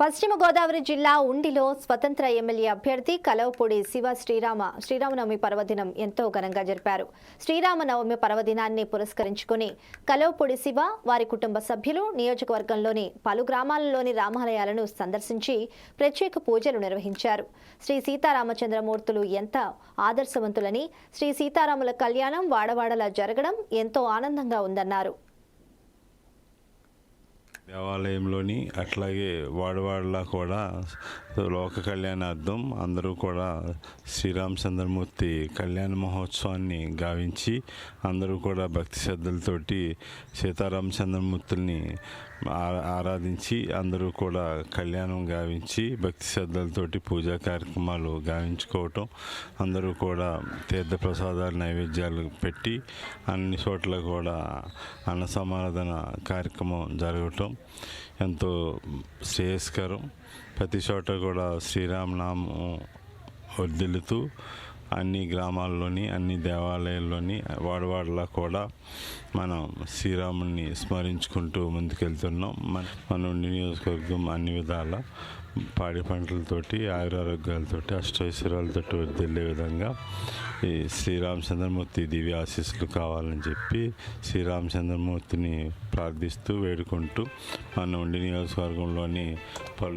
పశ్చిమ గోదావరి జిల్లా ఉండిలో స్వతంత్ర ఎమ్మెల్యే అభ్యర్థి కలవపూడి శివ శ్రీరామ శ్రీరామనవమి పర్వదినం ఎంతో ఘనంగా జరిపారు. శ్రీరామనవమి పర్వదినాన్ని పురస్కరించుకుని కలవపూడి శివ వారి కుటుంబ సభ్యులు నియోజకవర్గంలోని పలు గ్రామాలలోని రామాలయాలను సందర్శించి ప్రత్యేక పూజలు నిర్వహించారు. శ్రీ సీతారామచంద్రమూర్తులు ఎంత ఆదర్శవంతులని శ్రీ సీతారాముల కళ్యాణం వాడవాడలా జరగడం ఎంతో ఆనందంగా ఉందన్నారు. దేవాలయంలోని అట్లాగే వాడవాడలా కూడా లోక కళ్యాణార్థం అందరూ కూడా శ్రీరామచంద్రమూర్తి కళ్యాణ మహోత్సవాన్ని గావించి అందరూ కూడా భక్తి శ్రద్ధలతోటి సీతారామచంద్రమూర్తుల్ని ఆ- ఆరాధించి అందరూ కూడా కళ్యాణం గావించి భక్తి శ్రద్ధలతోటి పూజా కార్యక్రమాలు గావించుకోవటం అందరూ కూడా తీర్థ ప్రసాదాలు నైవేద్యాలు పెట్టి అన్ని చోట్ల కూడా అన్న సమారాధన కార్యక్రమం జరగటం ఎంతో శ్రేయస్కరం. ప్రతి చోట కూడా శ్రీరామనామం వర్ధిల్లుతూ అన్ని గ్రామాల్లోని అన్ని దేవాలయాల్లోని వాడవాడలా కూడా మనం శ్రీరాముని స్మరించుకుంటూ ముందుకెళ్తున్నాం. మన మన ఉండి నియోజకవర్గం అన్ని విధాల పాడి పంటలతోటి ఆయురారోగ్యాలతోటి అష్టైశ్వర్యాలతోటి వర్దిల్లే విధంగా ఈ శ్రీరామచంద్రమూర్తి దివ్య ఆశీస్సులు కావాలని చెప్పి శ్రీరామచంద్రమూర్తిని ప్రార్థిస్తూ వేడుకుంటూ మన ఉండి నియోజకవర్గంలోని పలు